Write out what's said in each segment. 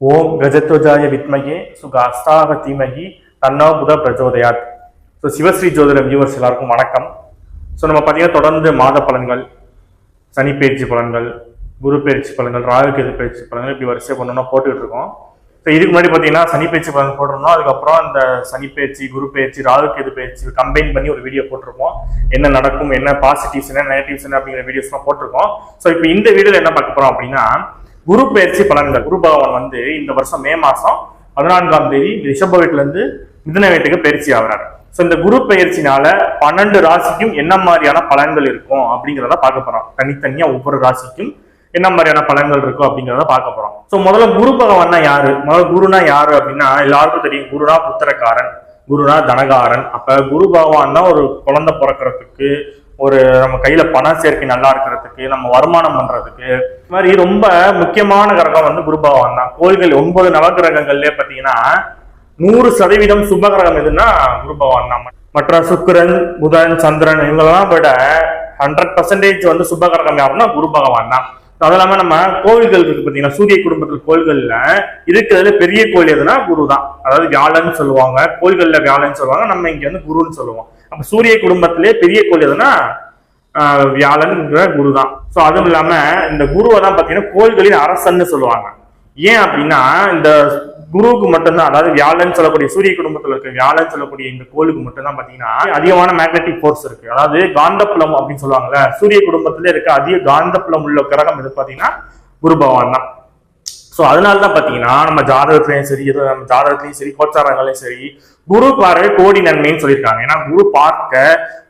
ஓம் கஜத்வஜாய வித்மகே சுகாஸ்தாக தீமகி தன்னா புத பிரஜோதயாத். ஸோ சிவஸ்ரீ ஜோதிட வியூவர்ஸ் எல்லாருக்கும் வணக்கம். ஸோ நம்ம பார்த்தீங்கன்னா தொடர்ந்து மாத பலன்கள் சனி பயிற்சி பலன்கள் குரு பயிற்சி பலன்கள் ராகுகேது பயிற்சி பலன்கள் இப்படி வரிசை ஒன்று போட்டுக்கிட்டு இருக்கோம். ஸோ இதுக்கு முன்னாடி பார்த்தீங்கன்னா சனி பயிற்சி பலன் போட்டிருந்தோம். அதுக்கப்புறம் இந்த சனி பயிற்சி குரு பயிற்சி ராகுகேது பயிற்சி கம்பைன் பண்ணி ஒரு வீடியோ போட்டிருக்கோம் என்ன நடக்கும் என்ன பாசிட்டிவ்ஸ் என்ன நெகட்டிவ்ஸ் என்ன அப்படிங்கிற வீடியோஸ்லாம் போட்டிருக்கோம். ஸோ இப்போ இந்த வீடியோவில் என்ன பார்க்க போகிறோம் அப்படின்னா குரு பயிற்சி பலன்கள். குரு பகவான் வந்து இந்த வருஷம் மே மாசம் பதினான்காம் தேதி ரிஷப வீட்டுல இருந்து மிதன வீட்டுக்கு பயிற்சி ஆகிறார். ஸோ இந்த குரு பயிற்சினால பன்னெண்டு ராசிக்கும் என்ன மாதிரியான பலன்கள் இருக்கும் அப்படிங்கிறத பார்க்க போறோம். தனித்தனியா ஒவ்வொரு ராசிக்கும் என்ன மாதிரியான பலன்கள் இருக்கும் அப்படிங்கிறத பார்க்க போறோம். ஸோ முதல்ல குரு பகவான்னா யாரு? முதல்ல குருனா யாரு அப்படின்னா எல்லாருக்கும் தெரியும். குருனா புத்திரக்காரன் குருனா தனகாரன். அப்ப குரு பகவான் தான் ஒரு குழந்தை பிறக்கிறதுக்கு ஒரு நம்ம கையில பண சேர்க்கை நல்லா இருக்கிறதுக்கு நம்ம வருமானம் பண்றதுக்கு இது மாதிரி ரொம்ப முக்கியமான கிரகம் வந்து குரு பகவான் தான். கோள்கள் ஒன்பது நவகிரகங்கள்லயே பாத்தீங்கன்னா நூறு சதவீதம் சுப கிரகம் எதுன்னா குரு பகவான் தான். மற்ற சுக்கரன் புதன் சந்திரன் இவங்கெல்லாம் விட ஹண்ட்ரட் பர்சன்டேஜ் வந்து சுப கிரகம் யாருன்னா குரு பகவான் தான். அது இல்லாம நம்ம கோவில்கள் இருக்கு பாத்தீங்கன்னா சூரிய குடும்பத்தில் கோயில்கள்ல இருக்கிறதுல பெரிய கோயில் எதுனா குரு தான். அதாவது வியாழன்னு சொல்லுவாங்க கோயில்கள்ல வியாழன்னு சொல்லுவாங்க நம்ம இங்க வந்து குருன்னு சொல்லுவோம். அப்ப சூரிய குடும்பத்திலே பெரிய கோயில் எதுனா ஆஹ் வியாழன்ங்கிற குரு தான் ஸோ அதுவும் இல்லாம இந்த குருவை தான் பாத்தீங்கன்னா கோயில்களின் அரசன்னு சொல்லுவாங்க. ஏன் அப்படின்னா இந்த குருவுக்கு மட்டும்தான் அதாவது வியாழன் சொல்லக்கூடிய சூரிய குடும்பத்தில் இருக்க வியாழன் சொல்லக்கூடிய இந்த கோளுக்கு மட்டும்தான் பாத்தீங்கன்னா அதிகமான மேக்னெட்டிக் ஃபோர்ஸ் இருக்கு. அதாவது காந்தப்புலம் அப்படின்னு சொல்லுவாங்கல்ல சூரிய குடும்பத்திலே இருக்க அதிக காந்தப்புலம் உள்ள கிரகம் எது பாத்தீங்கன்னா குரு பகவான் தான் ஸோ அதனால தான் பார்த்தீங்கன்னா நம்ம ஜாதகத்துலையும் சரி எதுவும் நம்ம ஜாதகத்துலையும் சரி கோச்சாரங்களையும் சரி குரு பார்வை கோடி நன்மைன்னு சொல்லியிருக்காங்க. ஏன்னா குரு பார்க்க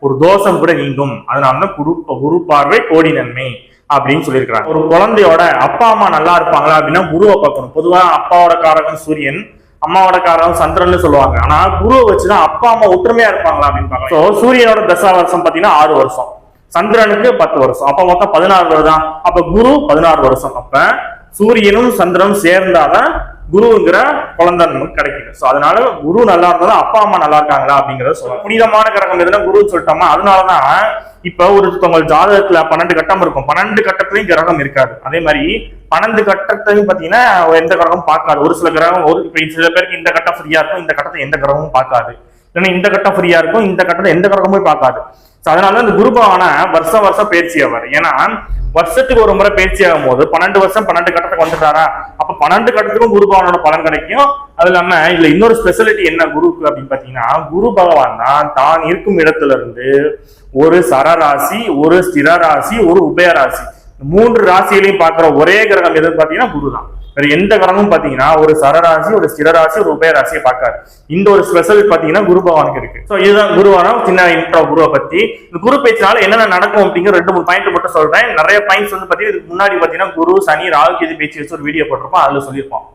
ஒரு தோஷம் கூட நீங்கும். அதனால தான் குரு குரு பார்வை கோடி நன்மை அப்படின்னு சொல்லியிருக்கிறாங்க. ஒரு குழந்தையோட அப்பா அம்மா நல்லா இருப்பாங்களா அப்படின்னா குருவை பார்க்கணும். பொதுவாக அப்பாவோட காரகம் சூரியன் அம்மாவோட காரகம் சந்திரன் சொல்லுவாங்க. ஆனா குருவை வச்சுதான் அப்பா அம்மா ஒற்றுமையா இருப்பாங்களா அப்படின்னு பார்க்கலாம் சூரியனோட தசா வருஷம் பார்த்தீங்கன்னா ஆறு வருஷம். சந்திரனுக்கு பத்து வருஷம். அப்ப மொத்தம் பதினாறு வருதான் அப்ப குரு பதினாறு வருஷம். அப்ப சூரியனும் சந்திரனும் சேர்ந்தாதான் குருங்கிற குழந்தை நமக்கு கிடைக்குது. ஸோ அதனால குரு நல்லா இருந்தாலும் அப்பா அம்மா நல்லா இருக்காங்களா அப்படிங்கறத சொல்லலாம். புனிதமான கிரகம் எதுனா குருன்னு சொல்லிட்டோமா? அதனாலதான் இப்ப ஒருத்தவங்க ஜாதகத்துல பன்னெண்டு கட்டம் இருக்கும். பன்னெண்டு கட்டத்திலையும் கிரகம் இருக்காது. அதே மாதிரி பன்னெண்டு கட்டத்தையும் பாத்தீங்கன்னா எந்த கிரகமும் பார்க்காது. ஒரு சில கிரகம் ஒரு இப்ப சில பேருக்கு இந்த கட்டம் ஃப்ரீயா இருக்கும் இந்த கட்டத்தை எந்த கிரகமும் பார்க்காது. ஏன்னா இந்த கட்டம் ஃப்ரீயா இருக்கும் இந்த கட்டத்தை எந்த கிரகமும் பார்க்காது. அதனால இந்த குருபவான வருஷம் வருஷம் பயிற்சி ஆவார் ஏன்னா வருஷத்துக்கு ஒரு முறை பயிற்சி ஆகும் போது பன்னெண்டு வருஷம் பன்னெண்டு கட்டத்துக்கு வந்துட்டாரா? அப்ப பன்னெண்டு கட்டத்துக்கும் குரு பகவானோட பலன் கிடைக்கும். அது இல்லாம இதுல இன்னொரு ஸ்பெஷாலிட்டி என்ன குருக்கு அப்படின்னு பாத்தீங்கன்னா குரு பகவான் தான் தான் இருக்கும் இடத்துல இருந்து ஒரு சரராசி ஒரு ஸ்திரராசி ஒரு உபயராசி. மூன்று ராசிகளையும் பாக்குற ஒரே கிரகம் எதுன்னு பாத்தீங்கன்னா குரு தான். வேற எந்த கிரகமும் பாத்தீங்கன்னா ஒரு சரராசி ஒரு ஸ்திரராசி ஒரு உபயராசியை பார்க்காது. இந்த ஒரு ஸ்பெஷல் பாத்தீங்கன்னா குரு பகவானுக்கு இருக்கு. ஸோ இதுதான் குருவானம் சின்ன இன்ட்ரோ குருவை பத்தி. இந்த குரு பேச்சினால என்னென்ன நடக்கும் அப்படிங்கிற ரெண்டு மூணு பாயிண்ட் மட்டும் சொல்றேன். நிறைய பாயிண்ட்ஸ் வந்து பாத்தீங்கன்னா இதுக்கு முன்னாடி பாத்தீங்கன்னா குரு சனி ராகு கேது பேச்சு வச்சு ஒரு வீடியோ போட்டிருப்போம். அதுல சொல்லியிருப்போம்.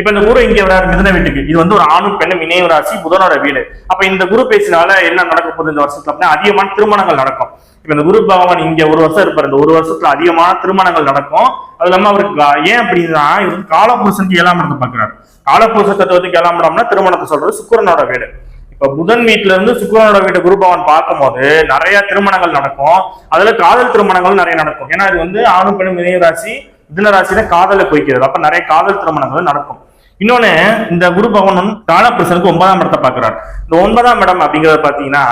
இப்ப இந்த குரு இங்க வராரு மிதன வீட்டுக்கு. இது வந்து ஒரு ஆணும் பெண்ணும் இணைய ராசி புதனோட வீடு. அப்ப இந்த குரு பேசினால என்ன நடக்க போகுது இந்த வருஷத்துல அப்படின்னா அதிகமான திருமணங்கள் நடக்கும். இப்ப இந்த குரு பகவான் இங்க ஒரு வருஷம் இருப்பார். இந்த ஒரு வருஷத்துல அதிகமான திருமணங்கள் நடக்கும். அது இல்லாம அவருக்கு ஏன் அப்படின்னா இவர் வந்து காலபுருஷனுக்கு ஏழாம் இடத்தை பாக்குறாரு காலபுருஷ தத்துவத்துக்கு ஏழாம் இடம்னா திருமணத்தை சொல்றது சுக்கரனோட வீடு. இப்ப புதன் வீட்டுல இருந்து சுக்கிரனோட வீட்டு குரு பகவான் பார்க்கும்போது நிறைய திருமணங்கள் நடக்கும். அதுல காதல் திருமணங்கள் நிறைய நடக்கும். ஏன்னா இது வந்து ஆணும் பெண்ணும் இணைய ராசி மிதுன ராசியில காதலை குறிக்கிறது. அப்ப நிறைய காதல் திருமணங்கள் நடக்கும். இன்னொன்னு இந்த குரு பகவான் காலபுருஷனுக்கு ஒன்பதாம் இடத்தை பாக்குறாரு இந்த ஒன்பதாம் இடம் அப்படிங்கறத பாத்தீங்கன்னா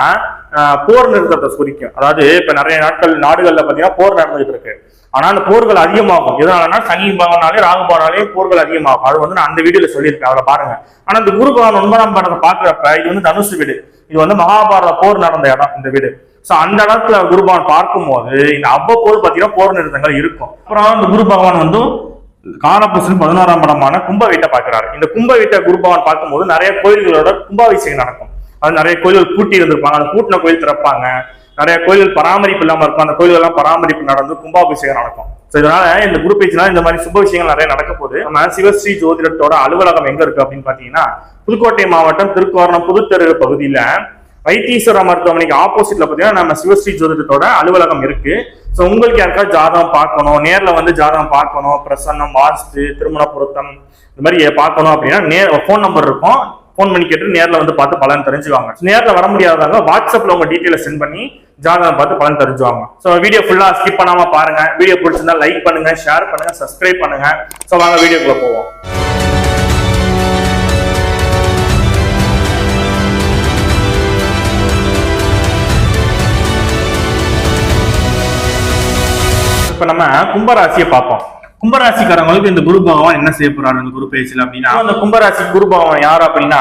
போர் நிறுத்தத்தை குறிக்கும். அதாவது இப்ப நிறைய நாட்கள் நாடுகள்ல பாத்தீங்கன்னா போர் நடந்துகிட்டு இருக்கு. ஆனா அந்த போர்கள் அதிகமாகும். எதனாலனா சனி பகவானாலே ராகு பகவானாலே போர்கள் அதிகமாகும். அது வந்து நான் அந்த வீடியோல சொல்லியிருக்கேன் அதை பாருங்க. ஆனா இந்த குரு பகவான் ஒன்பதாம் படத்தை பாக்குறப்ப இது வந்து தனுசு வீடு. இது வந்து மகாபாரத போர் நடந்த இடம் இந்த வீடு. சோ அந்த இடத்துல குருபவன் பார்க்கும்போது இந்த அவ்வப்போது பாத்தீங்கன்னா போர் நிறுத்தங்கள் இருக்கும். அப்புறம் அந்த குரு பகவான் வந்து காலபுருஷன் பதினோராம் படமான கும்ப வீட்டை பார்க்கிறாரு. இந்த கும்ப வீட்டை பார்க்கும்போது நிறைய கோயில்களோட கும்பாபிஷேகம் நடக்கும். அது நிறைய கோயில்கள் பூட்டி இருந்திருப்பாங்க. அந்த பூட்டின கோயில் திறப்பாங்க. நிறைய கோயில்கள் பராமரிப்பு இல்லாம இருக்கும். அந்த கோயில்கள் எல்லாம் பராமரிப்பு நடந்து கும்பாபிஷேகம் நடக்கும். ஸோ இதனால இந்த குரு பேச்சுனால இந்த மாதிரி சுப விஷயங்கள் நிறைய நடக்க போகுது. நம்ம சிவஸ்ரீ ஜோதிடத்தோட அலுவலகம் எங்க இருக்கு அப்படின்னு பாத்தீங்கன்னா புதுக்கோட்டை மாவட்டம் திருக்கோரணம் புதுத்தெரு பகுதியில வைத்தீஸ்வர மருத்துவமனைக்கு ஆப்போசிட்ல பாத்தீங்கன்னா நம்ம சிவஸ்ரீ ஜோதிடத்தோட அலுவலகம் இருக்கு. ஸோ உங்களுக்கு யாருக்காவது ஜாதகம் பார்க்கணும் நேரில் வந்து ஜாதகம் பார்க்கணும் பிரசன்னம் வாஸ்து திருமண பொருத்தம் இந்த மாதிரி பார்க்கணும் அப்படின்னா நேர் ஃபோன் நம்பர் இருக்கும். ஃபோன் பண்ணி கேட்டு நேரில் வந்து பார்த்து பலன் தெரிஞ்சுவாங்க. நேரில் வர முடியாதவங்க வாட்ஸ்அப்பில் உங்க டீட்டெயிலை சென்ட் பண்ணி ஜாதகம் பார்த்து பலன் தெரிஞ்சுவாங்க. ஸோ வீடியோ ஃபுல்லா ஸ்கிப் பண்ணாம பாருங்க. வீடியோ பிடிச்சிருந்தா லைக் பண்ணுங்க ஷேர் பண்ணுங்க சப்ஸ்கிரைப் பண்ணுங்க. ஸோ வாங்க வீடியோக்குள்ள போவோம். இப்ப நம்ம கும்பராசியை பார்ப்போம். கும்பராசிக்காரங்களுக்கு இந்த குரு பகவான் என்ன செய்ய போறாரு இந்த குரு பேச்சில் அப்படின்னா அந்த கும்பராசி குரு பகவான் யார் அப்படின்னா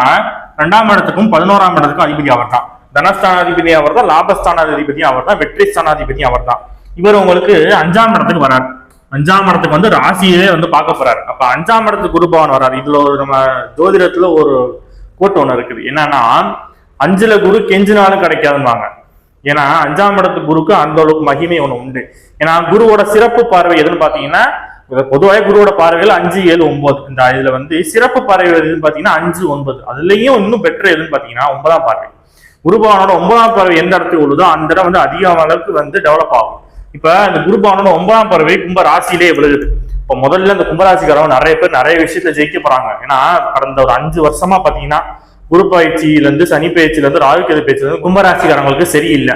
ரெண்டாம் இடத்துக்கும் பதினோராம் இடத்துக்கும் அதிபதி அவர் தான் தனஸ்தானாதிபதி அவர் தான் லாபஸ்தானாதிபதி அவர் தான் வெற்றி ஸ்தானாதிபதி அவர் தான் இவர் உங்களுக்கு அஞ்சாம் இடத்துக்கு வராரு. அஞ்சாம் இடத்துக்கு வந்து ராசியிலே வந்து பார்க்க போறாரு. அப்ப அஞ்சாம் இடத்துக்கு குரு பகவான் வராரு. இதுல ஒரு நம்ம ஜோதிடத்துல ஒரு கோட் ஒண்ணு இருக்குது. என்னன்னா அஞ்சுல குரு கெஞ்சினாலும் கிடைக்காதுவாங்க ஏன்னா அஞ்சாம் இடத்து குருக்கு அந்த அளவுக்கு மகிமை ஒண்ணு உண்டு. ஏன்னா குருவோட சிறப்பு பார்வை எதுன்னு பாத்தீங்கன்னா பொதுவாக குருவோட பார்வையில் அஞ்சு ஏழு ஒன்பது. இந்த இதுல வந்து சிறப்பு பார்வை எதுன்னு பாத்தீங்கன்னா அஞ்சு ஒன்பது. அதுலயும் இன்னும் பெட்டர் எதுன்னு பாத்தீங்கன்னா ஒன்பதாம் பார்வை. குருபவனோட ஒன்பதாம் பார்வை எந்த இடத்துக்கு உள்ளதோ அந்த இடம் வந்து அதிக அளவுக்கு வந்து டெவலப் ஆகும். இப்ப இந்த குருபவனோட ஒன்பதாம் பார்வை கும்ப ராசியிலே விழுகுது. இப்ப முதல்ல இந்த கும்பராசிக்காரவங்க நிறைய பேர் நிறைய விஷயத்துல ஜெயிக்க போறாங்க. ஏன்னா கடந்த ஒரு அஞ்சு வருஷமா பாத்தீங்கன்னா குரு பயிற்சியில இருந்து சனி பயிற்சியில இருந்து ராகு கேது பயிற்சியில இருந்து கும்பராசிக்காரங்களுக்கு சரியில்லை.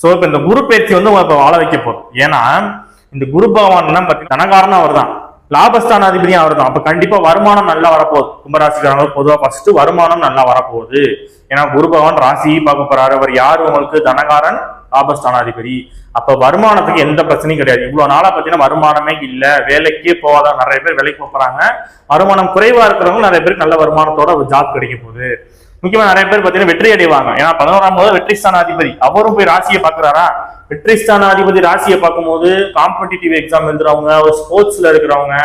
சோ இப்ப இந்த குரு பயிற்சி வந்து உங்களை இப்ப வாழ வைக்க போறோம். ஏன்னா இந்த குரு பகவான் பார்த்தீங்கன்னா தனகாரனும் அவர் தான் லாபஸ்தானாதிபதியும் அவர் தான் அப்ப கண்டிப்பா வருமானம் நல்லா வரப்போகுது. கும்பராசிக்காரங்களுக்கு பொதுவா ஃபர்ஸ்ட் வருமானம் நல்லா வரப்போகுது. ஏன்னா குரு பகவான் ராசியை பார்க்க போறாரு. அவர் யார்? உங்களுக்கு தனகாரன் லாபஸ்தானாதிபதி அப்ப வருமானத்துக்கு எந்த பிரச்சனையும் கிடையாது. இவ்வளவு நாளா பாத்தீங்கன்னா வருமானமே இல்ல. வேலைக்கே போகாத நிறைய பேர் வேலைக்கு போறாங்க. வருமானம் குறைவா இருக்கிறவங்க நிறைய பேருக்கு நல்ல வருமானத்தோட ஜாப் கிடைக்க போகுது. முக்கியமா நிறைய பேர் பாத்தீங்கன்னா வெற்றி அடைவாங்க. ஏன்னா பதினோராம் போது வெற்றி ஸ்தானாதிபதி. அவரும் போய் ராசியை பாக்குறாரா வெற்றி ஸ்தானாதிபதி ராசியை பார்க்கும்போது காம்படிட்டிவ் எக்ஸாம் எழுதுறவங்க ஒரு ஸ்போர்ட்ஸ்ல இருக்கிறவங்க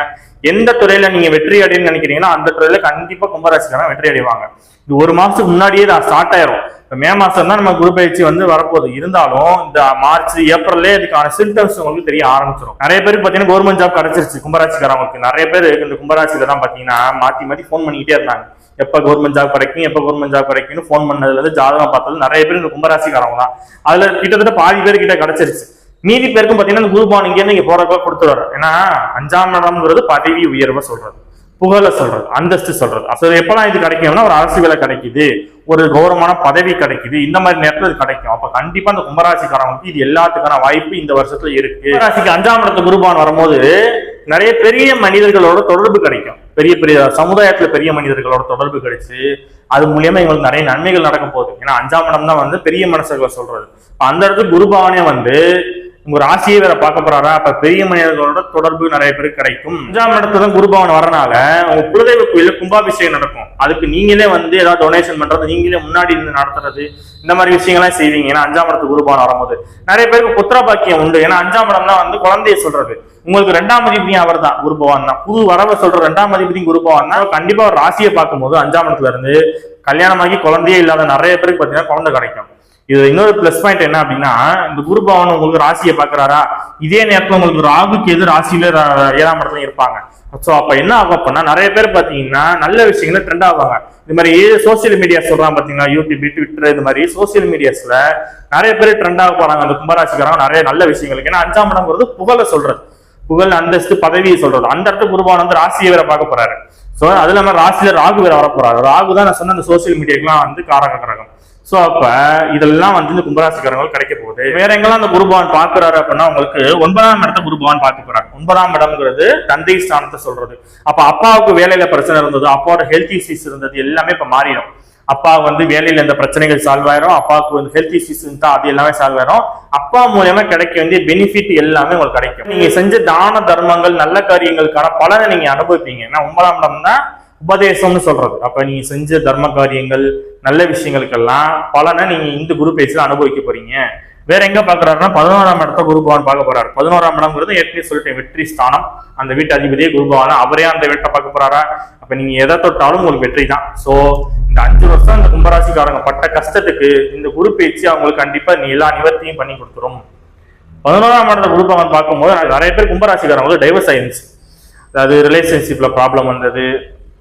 எந்த துறையில நீங்க வெற்றி அடையணும்னு நினைக்கிறீங்கன்னா அந்த துறையில கண்டிப்பா கும்பராசிக்காரன் வெற்றி அடைவாங்க. இது ஒரு மாசத்துக்கு முன்னாடியே தான் ஸ்டார்ட் ஆயிரும். இப்போ மே மாதம் தான் நம்ம குரு பயிற்சி வந்து வரப்போகுது. இருந்தாலும் இந்த மார்ச் ஏப்ரல்லே இதுக்கான சிம்டம்ஸ் உங்களுக்கு தெரிய ஆரம்பிச்சிடும் நிறைய பேர் பார்த்தீங்கன்னா கவர்மெண்ட் ஜாப் கிடைச்சிருச்சு. கும்பராசிக்காரவங்களுக்கு நிறைய பேர் இந்த கும்பராசியில தான் பார்த்தீங்கன்னா மாற்றி மாற்றி ஃபோன் பண்ணிக்கிட்டே இருந்தாங்க. எப்போ கவர்மெண்ட் ஜாப் கிடைக்கும் எப்போ கவர்மெண்ட் ஜாப் கிடைக்கும்னு ஃபோன் பண்ணதுல ஜாதகம் பார்த்தது நிறைய பேர் இந்த கும்பராசிக்காரவங்க தான். அதில் கிட்டத்தட்ட பாதி பேர் கிட்ட கிடைச்சிருச்சு. மீதி பேருக்கும் பார்த்தீங்கன்னா இந்த குருபான் இங்கேருந்து இருந்து போகிறப்ப போறப்ப கொடுத்துருவாரு ஏன்னா அஞ்சாம் இடம்ங்கிறது பதவி உயர்வை சொல்றது. புகழ சொல்றது அந்தஸ்து சொல்றது. அப்ப எப்பெல்லாம் இது கிடைக்கும்னா ஒரு அரசு வேலை கிடைக்குது ஒரு கௌரவமான பதவி கிடைக்குது இந்த மாதிரி நேரத்துல இது கிடைக்கும். அப்ப கண்டிப்பா அந்த கும்பராசிக்காரவங்களுக்கு இது எல்லாத்துக்கான வாய்ப்பு இந்த வருஷத்துல இருக்கு. ராசிக்கு அஞ்சாம் இடத்து குருபான் வரும்போது நிறைய பெரிய மனிதர்களோட தொடர்பு கிடைக்கும். பெரிய பெரிய சமுதாயத்துல பெரிய மனிதர்களோட தொடர்பு கிடைச்சு அது மூலியமா எங்களுக்கு நிறைய நன்மைகள் நடக்கும் போகுது. ஏன்னா அஞ்சாம் இடம் தான் வந்து பெரிய மனசுகளை சொல்றது. அந்த இடத்துக்கு குருபாவனே வந்து உங்க ராசியை வேற பார்க்க போறாரா? அப்ப பெரிய மனிதர்களோட தொடர்பு நிறைய பேருக்கு கிடைக்கும். அஞ்சாம் இடத்துல தான் குருபவன் வரனால உங்க குலதெய்வ கோயில கும்பாபிஷேகம் நடக்கும். அதுக்கு நீங்களே வந்து ஏதாவது டொனேஷன் பண்றது நீங்களே முன்னாடி இருந்து நடத்துறது இந்த மாதிரி விஷயங்கள்லாம் செய்வீங்க. ஏன்னா அஞ்சாம் இடத்துக்கு குருபவன் வரும்போது. நிறைய பேருக்கு புத்திர பாக்கியம் உண்டு. ஏன்னா அஞ்சாம் இடம் தான் வந்து குழந்தைய சொல்றது. உங்களுக்கு ரெண்டாம் அதிபதியும் அவர் தான் குரு பகவான் தான் புது வரவை சொல்ற ரெண்டாம் அதிபதியும் குரு பகவான் தான் கண்டிப்பா ஒரு ராசியை பார்க்கும்போது அஞ்சாம் இடத்துல இருந்து கல்யாணமாகி குழந்தையே இல்லாத நிறைய பேருக்கு பாத்தீங்கன்னா குழந்தை கிடைக்கும். இது இன்னொரு பிளஸ் பாயிண்ட் என்ன அப்படின்னா இந்த குரு பவன் உங்களுக்கு ராசியை பாக்குறாரா இதே நேரத்துல உங்களுக்கு ராகுக்கு எது ராசியில ஏழாம் இடத்துல இருப்பாங்க. சோ அப்ப என்ன ஆகும் அப்படின்னா நிறைய பேர் பாத்தீங்கன்னா நல்ல விஷயங்களை ட்ரெண்ட் ஆவாங்க. இந்த மாதிரி சோசியல் மீடியா சொல்றான் பாத்தீங்கன்னா யூடியூப் ட்விட்டர் இது மாதிரி சோசியல் மீடியாஸ்ல நிறைய பேர் ட்ரெண்ட் ஆக போறாங்க. அந்த கும்பராசிக்காரங்க நிறைய நல்ல விஷயங்களுக்கு. ஏன்னா அஞ்சாம் இடம்ங்கிறது புகழ சொல்றது. புகழ் அந்தஸ்து பதவியை சொல்றது. அந்த இடத்துல குருபான் வந்து ராசியை வேற பார்க்க போறாரு. சோ அது இல்லாம ராசியில ராகு வேற வர போறாரு ராகு தான் நான் சொன்ன அந்த சோசியல் மீடியாக்கெல்லாம் வந்து காரக கிரகம். சோ அப்ப இதெல்லாம் வந்து இந்த கும்பராசிக்காரங்களுக்கு கிடைக்க போகுது. வேற எங்கெல்லாம் அந்த குருபவான் பாக்குறாரு அப்படின்னா உங்களுக்கு ஒன்பதாம் இடத்த குருபவான் பார்க்க போறாரு. ஒன்பதாம் இடம்ங்கிறது தந்தை ஸ்தானத்தை சொல்றது. அப்ப அப்பாவுக்கு வேலையில பிரச்சனை இருந்தது அப்பாவோட ஹெல்த் இஷ்யூஸ் இருந்தது எல்லாமே இப்ப மாறிடும். அப்பா வந்து வேலையில இந்த பிரச்சனைகள் சால்வ் ஆயிரும் அப்பாவுக்கு வந்து ஹெல்த் இஷ்யூஸ் இருந்தா அது எல்லாமே சால்வ் ஆயிரும். அப்பா மூலியமா கிடைக்க வேண்டிய பெனிஃபிட் எல்லாமே உங்களுக்கு கிடைக்கும். நீங்க செஞ்ச தான தர்மங்கள் நல்ல காரியங்களுக்கான பலனை நீங்க அனுபவிப்பீங்க. ஏன்னா ஒன்பதாம் இடம் தான் உபதேசம்னு சொல்றது. அப்ப நீங்க செஞ்ச தர்ம காரியங்கள் நல்ல விஷயங்களுக்கெல்லாம் பலனை நீங்க இந்த குரு பேச்சில் அனுபவிக்க போறீங்க. வேற எங்க பாக்குறாருன்னா பதினோராம் இடத்த குரு பகவான் பார்க்க போறாரு. பதினோராம் இடம்ங்கிறது ஏற்கனவே சொல்லிட்டேன் வெற்றி ஸ்தானம். அந்த வீட்டு அதிபதியே குரு பகவான். அவரே அந்த வீட்டை பார்க்க போறாரா? அப்ப நீங்க எதை தொட்டாலும் உங்களுக்கு வெற்றி தான். சோ இந்த அஞ்சு வருஷம் இந்த கும்பராசிக்காரங்க பட்ட கஷ்டத்துக்கு இந்த குரு பேச்சு அவங்களுக்கு கண்டிப்பா நீ எல்லா நிவர்த்தியும் பண்ணி கொடுத்துரும். பதினோராம் இடத்த குரு பகவான் பார்க்கும்போது நிறைய பேர் கும்பராசிக்காரங்களுக்கு டைவர்ஸ் ஆயிருந்துச்சு. அதாவது ரிலேஷன்ஷிப்ல ப்ராப்ளம் வந்தது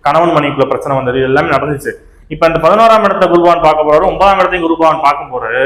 கணவன் மனைவிக்குள்ள பிரச்சனை வந்தது இது எல்லாமே நடந்துச்சு. இப்ப அந்த பதினோராம் இடத்த குருபான் பார்க்க போறாரு ஒன்பதாம் இடத்தையும் குருபான் பார்க்க போறாரு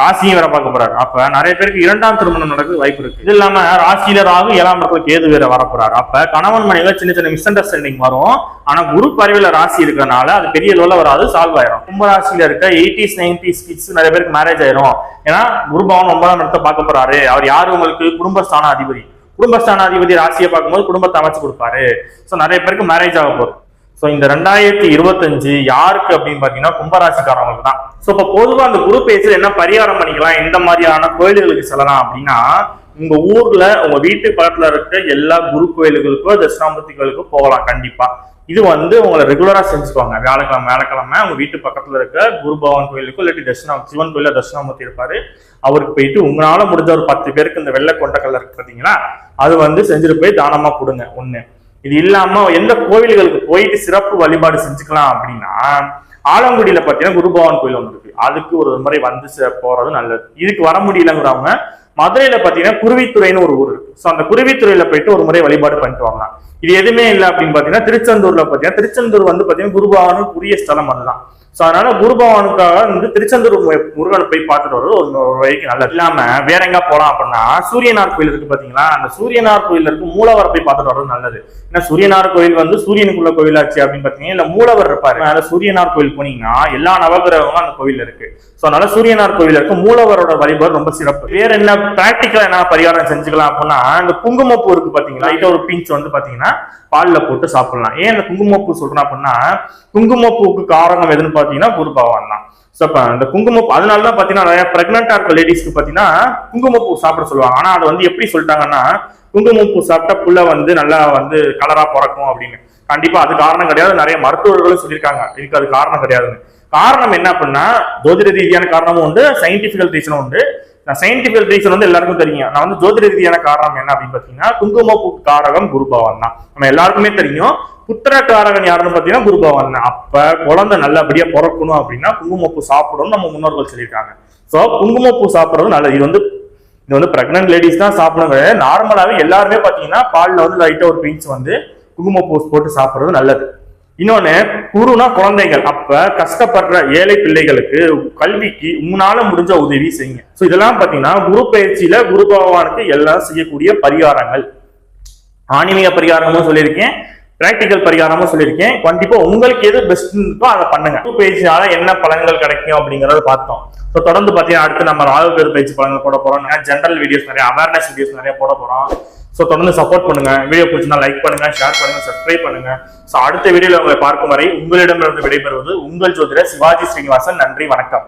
ராசியும் வேற பார்க்க போறாரு. அப்ப நிறைய பேருக்கு இரண்டாம் திருமணம் நடக்க வாய்ப்பு இருக்கு. இது இல்லாம ராசியில ராகு ஏழாம் இடத்துல கேது வேற வரப்போறாரு. அப்ப கணவன் மனைவில சின்ன சின்ன மிஸ் அண்டர்ஸ்டாண்டிங் வரும். ஆனா குரு பறவையில ராசி இருக்கிறனால அது பெரிய லெவலில் வராது சால்வ் ஆயிரும். கும்ப ராசியில இருக்க எயிட்டிஸ் நைன்டிஸ் கிட்ஸ் நிறைய பேருக்கு மேரேஜ் ஆயிரும். ஏன்னா குரு பவன் ஒன்பதாம் இடத்த பார்க்க போறாரு. அவர் யாரு? உங்களுக்கு குடும்பஸ்தான அதிபதி குடும்பஸ்தானாதிபதி ராசியை பார்க்கும்போது குடும்பத்தை அமைச்சு கொடுப்பாரு. ஸோ நிறைய பேருக்கு மேரேஜ் ஆக போகுது. ஸோ இந்த ரெண்டாயிரத்தி இருபத்தஞ்சு யாருக்கு அப்படின்னு பார்த்தீங்கன்னா கும்பராசிக்காரவங்களுக்கு தான். ஸோ இப்போ பொதுவாக அந்த குரு பேஜில் என்ன பரிகாரம் பண்ணிக்கலாம் எந்த மாதிரியான கோயில்களுக்கு செல்லலாம் அப்படின்னா உங்க ஊர்ல உங்க வீட்டு பக்கத்துல இருக்க எல்லா குரு கோயில்களுக்கும் தட்சிணாமூர்த்தி போகலாம் கண்டிப்பா. இது வந்து உங்களை ரெகுலரா செஞ்சுக்கோங்க வியாழக்கிழமை வியாழக்கிழமை உங்க வீட்டு பக்கத்துல இருக்க குரு பவன் கோயிலுக்கும் இல்லாட்டி தட்சிணா சிவன் கோயில தட்சிணாமூர்த்தி இருப்பாரு. அவருக்கு போயிட்டு உங்களால முடிஞ்ச ஒரு பத்து பேருக்கு இந்த வெள்ளை கொண்டக்கல்ல இருக்கு பாத்தீங்களா அது வந்து செஞ்சுட்டு போய் தானமா கொடுங்க. ஒண்ணு. இது இல்லாம எந்த கோவில்களுக்கு போயிட்டு சிறப்பு வழிபாடு செஞ்சுக்கலாம் அப்படின்னா ஆலங்குடியில பாத்தீங்கன்னா குருபவன் கோயில் ஒன்று இருக்கு. அதுக்கு ஒரு முறை வந்து போறது நல்லது. இதுக்கு வர முடியலங்கிறவங்க மதுரையில பாத்தீங்கன்னா குருவித்துறைன்னு ஒரு ஊர் இருக்கு. ஸோ அந்த குருவித்துறையில போயிட்டு ஒரு முறை வழிபாடு பண்ணிட்டு வரலாம். இது எதுவுமே இல்லை அப்படின்னு பாத்தீங்கன்னா திருச்செந்தூர்ல பாத்தீங்கன்னா திருச்செந்தூர் வந்து பாத்தீங்கன்னா குருபவானுக்கு உரிய ஸ்தலம் அதுதான். ஸோ அதனால குருபவானுக்காக வந்து திருச்செந்தூர் மு- முருகனை போய் பார்த்துட்டு வர்றது ஒரு ஒரு வழிக்கு நல்லது. இல்லாம வேற எங்க போலாம் அப்படின்னா சூரியனார் கோயில் இருக்கு பாத்தீங்களா? அந்த சூரியனார் கோயில் இருக்கு மூலவரை போய் பார்த்துட்டு வர்றது நல்லது. ஏன்னா சூரியனார் கோயில் வந்து சூரியனுக்குள்ள கோயிலாச்சு அப்படின்னு பாத்தீங்கன்னா இல்ல மூலவர் இருப்பாரு. அதனால சூரியனார் கோயில் போனீங்கன்னா எல்லா நவகிரகமும் அந்த கோயில் இருக்கு. ஸோ அதனால சூரியனார் கோயில் இருக்கு மூலவரோட வழிபாடு ரொம்ப சிறப்பு. வேற என்ன பிராக்டிக்கலா என்ன பரிகாரம் செஞ்சுக்கலாம் அப்படின்னா இந்த குங்குமப்பூ இருக்கு பாத்தீங்களா? லைட்டா ஒரு பிஞ்ச் வந்து பாத்தீங்கன்னா பால்ல போட்டு சாப்பிடலாம். ஏன் இந்த குங்குமப்பூ சொல்றேன் அப்படின்னா குங்குமப்பூக்கு காரணம் எதுன்னு பாத்தீங்கன்னா குரு பகவான் தான். ஸோ அப்ப இந்த குங்குமப்பூ அதனால தான் பாத்தீங்கன்னா நிறைய பிரெக்னெண்டா இருக்க லேடிஸ்க்கு பாத்தீங்கன்னா குங்குமப்பூ சாப்பிட சொல்லுவாங்க. ஆனா அது வந்து எப்படி சொல்லிட்டாங்கன்னா குங்குமப்பூ சாப்பிட்டா புள்ள வந்து நல்லா வந்து கலரா பிறக்கும் அப்படின்னு. கண்டிப்பா அது காரணம் கிடையாது. நிறைய மருத்துவர்களும் சொல்லியிருக்காங்க. இதுக்கு அது காரணம் கிடையாதுன்னு. காரணம் என்ன அப்படின்னா ஜோதிட ரீதியான காரணமும் உண்டு சயின்டிபிக்கல் ரீசனும் உண்டு. நான் சயின்டிபிக் ரீசன் வந்து எல்லாருக்கும் தெரியும். நான் வந்து ஜோதிட ரீதியான காரணம் என்ன அப்படின்னு பாத்தீங்கன்னா குங்குமப்பூ காரகம் குருபவன் தான். நம்ம எல்லாருக்குமே தெரியும். புத்திர காரகன் யாருன்னு பாத்தீங்கன்னா குருபவன் தான். அப்ப குழந்தை நல்லபடியா பிறக்கணும் அப்படின்னா குங்குமப்பூ சாப்பிடணும்னு நம்ம முன்னோர்கள் சொல்லியிருக்காங்க. சோ குங்குமப்பூ சாப்பிட்றது நல்லது. இது வந்து இது வந்து பிரெக்னன்ட் லேடிஸ் தான் சாப்பிடுங்க நார்மலாவே எல்லாருமே பாத்தீங்கன்னா பால்ல வந்து லைட்டா ஒரு பீன்ஸ் வந்து குங்குமப்பூ போட்டு சாப்பிடுறது நல்லது. இன்னொன்னு குருனா குழந்தைகள். அப்ப கஷ்டப்படுற ஏழை பிள்ளைகளுக்கு கல்விக்கு உங்களால முடிஞ்ச உதவி செய்யுங்க. சோ இதெல்லாம் பாத்தீங்கன்னா குரு பயிற்சியில குரு பகவானுக்கு எல்லாம் செய்யக்கூடிய பரிகாரங்கள். ஆன்மீக பரிகாரமும் சொல்லியிருக்கேன். பிராக்டிக்கல் பரிகாரமும் சொல்லியிருக்கேன். கண்டிப்பா உங்களுக்கு எது பெஸ்ட் இருக்கோ அதை பண்ணுங்க. குரு பயிற்சினால என்ன பலன்கள் கிடைக்கும் அப்படிங்கறத பார்த்தோம். ஸோ தொடர்ந்து பார்த்தீங்கன்னா அடுத்து நம்ம ராகுகர் பயிற்சி பலன்கள் போட போறோம். ஜென்ரல் வீடியோஸ் நிறைய அவேர்னஸ் வீடியோஸ் நிறைய போட போறோம். ஸோ தொடர்ந்து சப்போர்ட் பண்ணுங்க. வீடியோ பிடிச்சிருந்தா லைக் பண்ணுங்க ஷேர் பண்ணுங்க சப்ஸ்கிரைப் பண்ணுங்க. ஸோ அடுத்த வீடியோவில் உங்களை பார்க்கும் வரை உங்களிடமிருந்து விடைபெறுவது உங்கள் ஜோதிடர் சிவாஜி ஸ்ரீனிவாசன். நன்றி வணக்கம்.